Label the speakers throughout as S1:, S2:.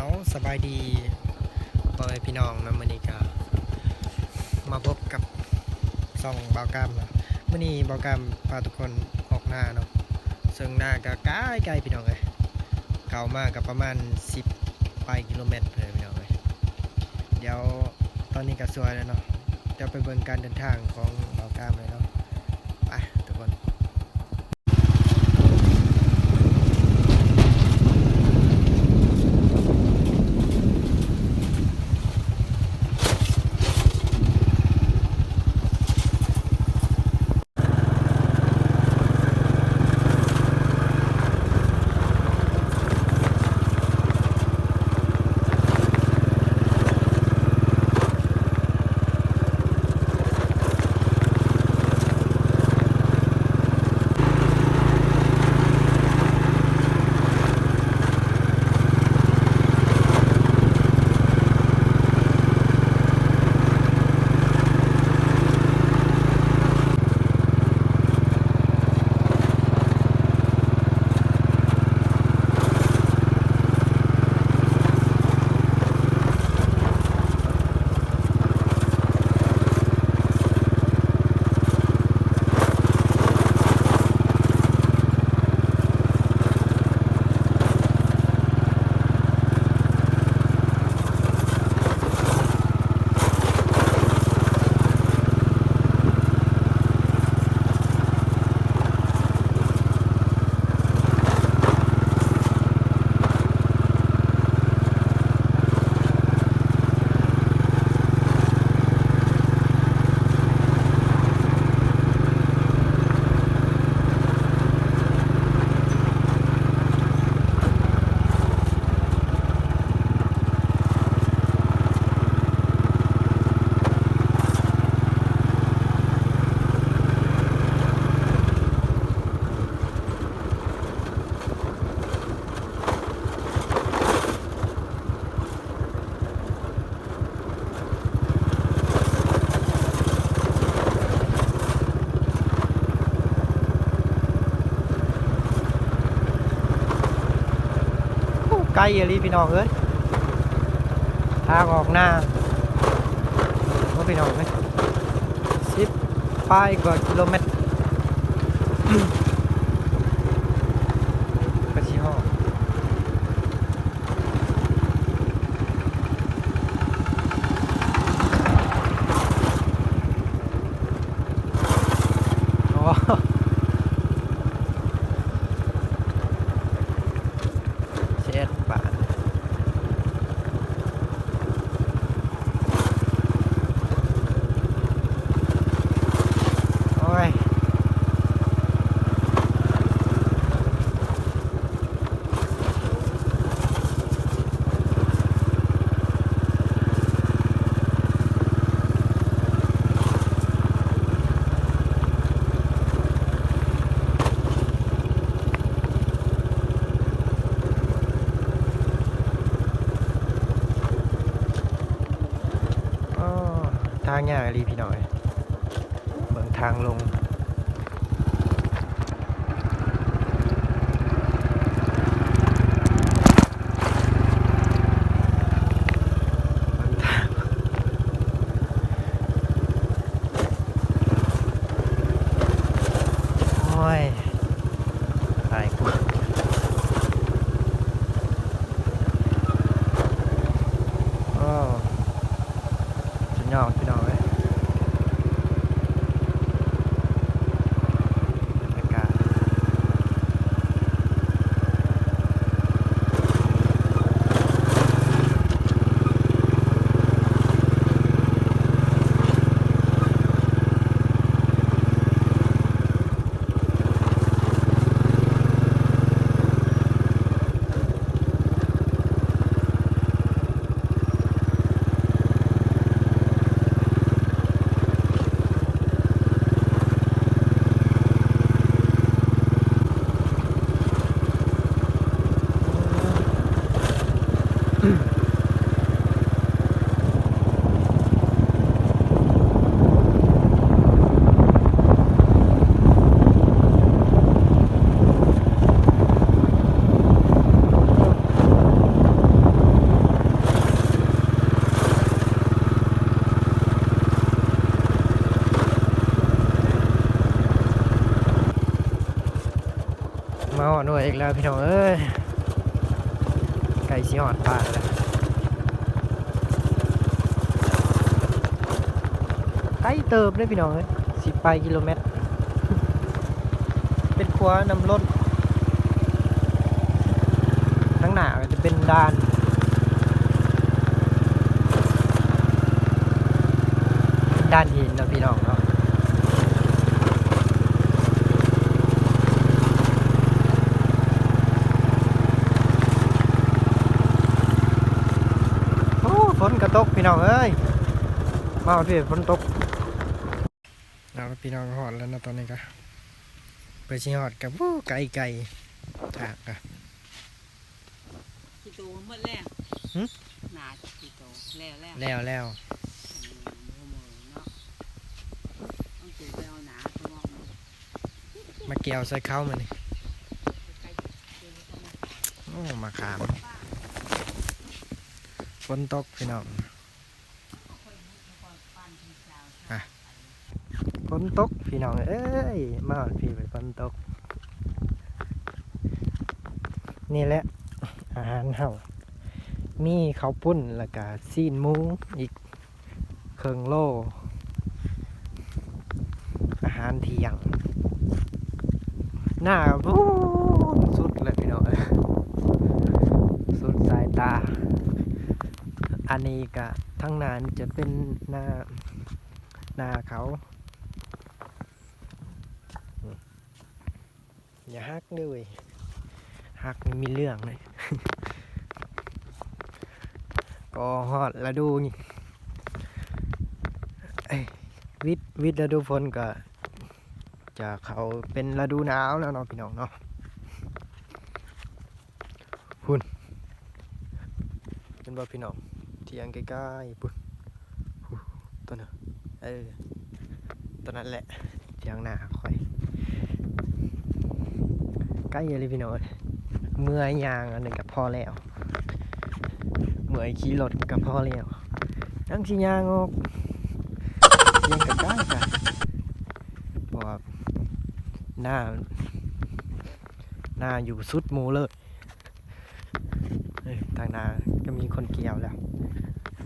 S1: เอาสบายดีพ่อแม่พี่น้องนะมือนี้ก็มาพบกับซองเบากามเนะมือนี้เบากามพาทุกคนออกหน้าเนาะซึ่งหน้าก็ใกล้ใกล้พี่น้องเลยเก่ามากกับประมาณ 10ไปกิโลเมตรเลยพี่น้องเลยเดี๋ยวตอนนี้ก็สวยแล้วเนาะเดี๋ยวไปเบิ่งการเดินทางของเบากามเลย กลอะลีพี่น้องเอ้ยทางออกหน้าว่าพี่น้องเอ้ยสิบป้ายกว่ากิโลเมตรกระชิฮอดอ๋อเช็ดบาท โอ้ย อ๋อทางยากรีพี่หน่อยเบิ่งทางลงโอ้ยตายกูโอ้สุดยอดพี่น้องเอ้ย วยอีกแล้วพี่น้องเอ้ยไก่ชิหอดปลานแล้วไก่เติบเลยพี่น้องเอ้ยสิบไปกิโลเมตร เป็นครัวนำรถทั้งหน้าก็จะเป็นด้านด้านหินนะพี่น้องเนาะ โอ้ฝนกระตก พี่น้องเอ้ยมาพี่ฝนตกเอาละพี่น้องหอดแล้วนะตอนนี้ก็ไปชิหอดกับวู้ไก่ไก่ถากอะ
S2: กี่ตัวหมดแล้ว
S1: หึ
S2: หนาจะกี่ตัวแล้วแล้ว
S1: แล้วแล้ว
S2: อืมมือมือเนาะต้องเจอไปเอาหนาข้างนอกมา
S1: มาเกี่ยวใส่เข้ามานี่
S2: ใกล้ๆเจอเข้ามา
S1: โอ้มาขามฝนตกพี่น้อง
S2: ปั้นทีเช้า
S1: อะ ฝ นตกพี่น้องเอ้ยมาหอดพี่ไปฝนตก นี่แหละ อาหารเฮามีข้าวปุ้นแล้วก็ซีนมูอีกเครื่องโล อาหารเที่ยง หน้าพูนสุดเลยพี่น้องสุดสายตา อันนี้ก็ทั้งนานจะเป็นหน้าหน้าเขาอืม อย่าฮักด้วยฮักนี่มีเรื่องเลยก็ฮอดฤดูนี่วิทย์วิทย์ฤดูฝนก็จะเขาเป็นฤดูหนาวแล้วเนาะพี่น้องเนาะพุ่นเป็นบ่พี่น้องเทียงใกล้ๆพุ่นตัวน่ะเออตัวนั้นแหละเทียงหน้าค่อย ล้เลยพี่น้องเมื่อยยางอันหนึ่งกับพ่อแล้วเมื่อยขี่รถกับพ่อแล้วนั่งชิยางออกเทียงกับได้กันเพราะว่าหน้าหน้าอยู่สุดหมูเลยทางหน้าก็มีคนเกี่ยวแล้ว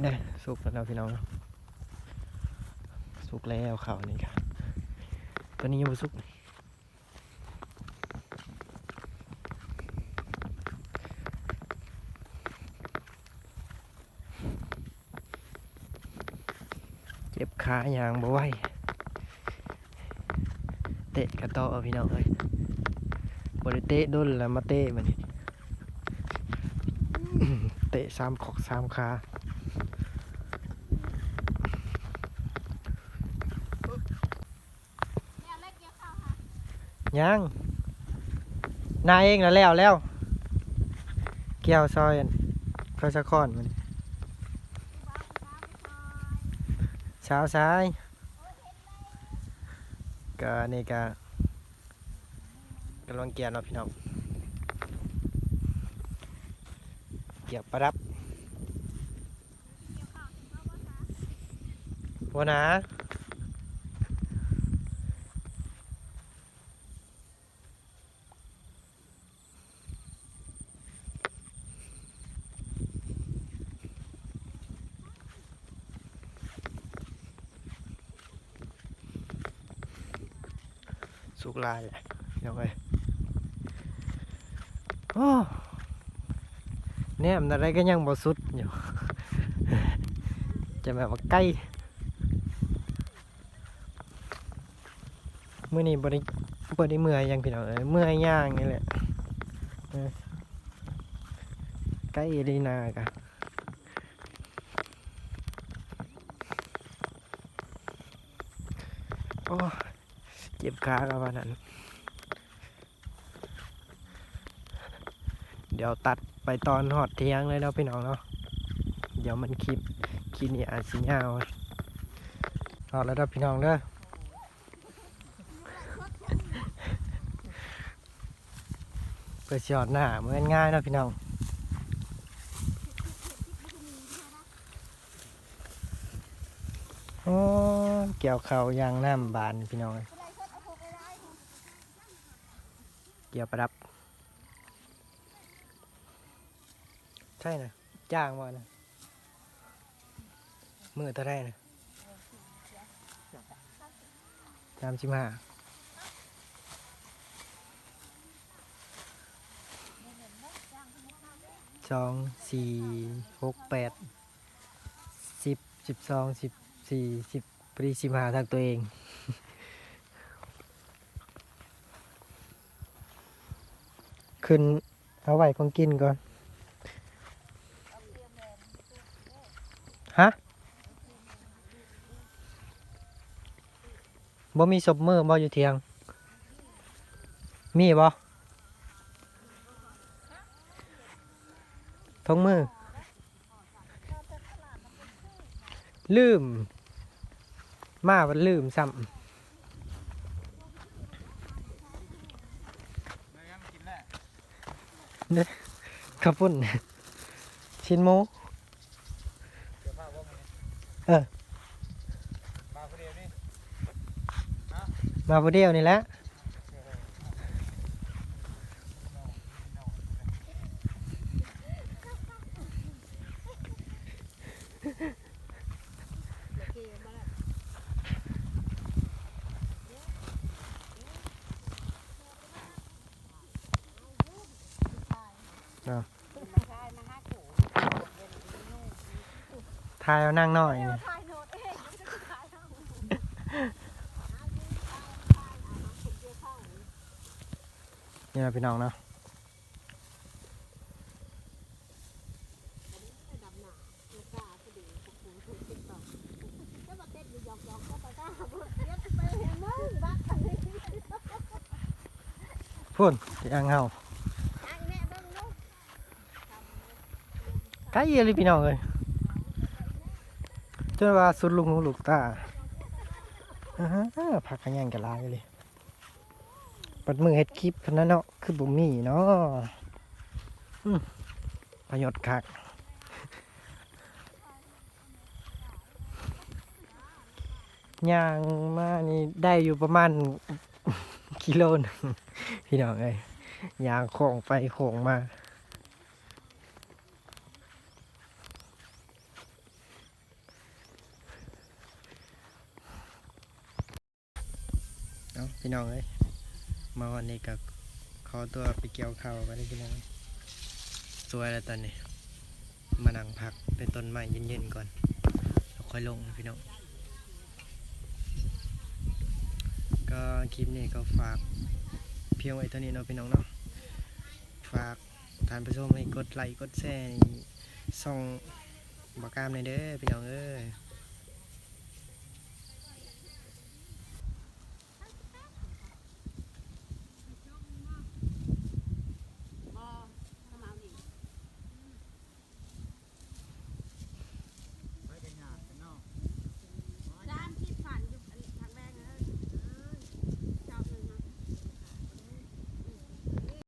S1: เนี่ยสุกแล้วพี่น้องสุกแล้วเขาวนี่ค่ะตัวนี้ยังบ่สุก ขาอย่างบ่ไหวเตะกระโตเอาพี่น้องเอ้ยบริเตะโดนแล้วมาเตะมันนี่เตะสามขอกสามขายังนายเองนะแล้วแล้วเกี่ยวซอยอันพระสะคอนมัน ช้าซ้ายก็นี่ก็กำลังเกียร์เนาะพี่น้องเกียร์ประดับวันนะ สุกลายเลยพี่น้องเอ้ยโอ้เนี่ยมันอะไรก็ยังบ่สุดอยู่ จะแบบว่าใกล้เมื่อนี้บริบริเมื่อยยังพี่น้องเอ้ยเมื่อยย่างนี่แหละใกล้ลีนากะโอ้ เจ็บขากับวันนั้น เดี๋ยวตัดไปตอนหอดเที่ยงเลยเนาะพี่น้องเนาะ เดี๋ยวมันคลิปคลิปนี้อาจสิยาวเอาแล้วเด้อพี่น้องเด้อเปิดชอดหน้าเหมือนง่ายเนาะพี่น้องโอ้เกี่ยวเขายางน้ำบานพี่น้อง เกียวประดับ ใช่นะจ้างมานะมือเท่าไรนะสามสิบห้าสองสี่หกแปดสิบสิบสองสิบสี่สิบปรีสิบห้าทางตัวเอง ขึ้น เอาไว้ของกินก่อน ฮะบ่มีศพมือบ่อยู่เทียง มีบ่ทงมือ ลืม มาวันลืมซ้ำ เนี่ยข้าวปุ้น ชิ้นหมูเออ
S3: มาพอดีนี่
S1: มาผู้เดียวนี่แหละ ทายเอานั่งหน่อยนี่นี่นะพี่น้องเนาะพูดยังเฮาไกลเยอะเลยพี่น้องเลย จนว่าสุดลุงหูลูกตาฮะผักกันยังกันลายเลยปัดมือเฮ็ดคลิปพนนันเนาะคือบุมีเนาะประโยชน์คักย่างมานี่ได้อยู่ประมาณกิโลนึงพี่น้องเอ้ยยางโค้งไปโค้งมา เอาพี่น้องเอ้ยมาวันนี้ก็ขอตัวไปเกี่ยวข้าวกันเลยพี่น้องสวยแล้วตอนนี้ มานั่งพักเป็นต้นไม้เย็นๆก่อนแล้วค่อยลงพี่น้องก็คลิปนี้ก็ฝากเพียงไว้เท่านี้เนาะพี่น้องเนาะฝากทานผู้ชมให้กดไลค์กดแชร์ส่องบอกกามในอยเด้อพี่น้องเอ้ย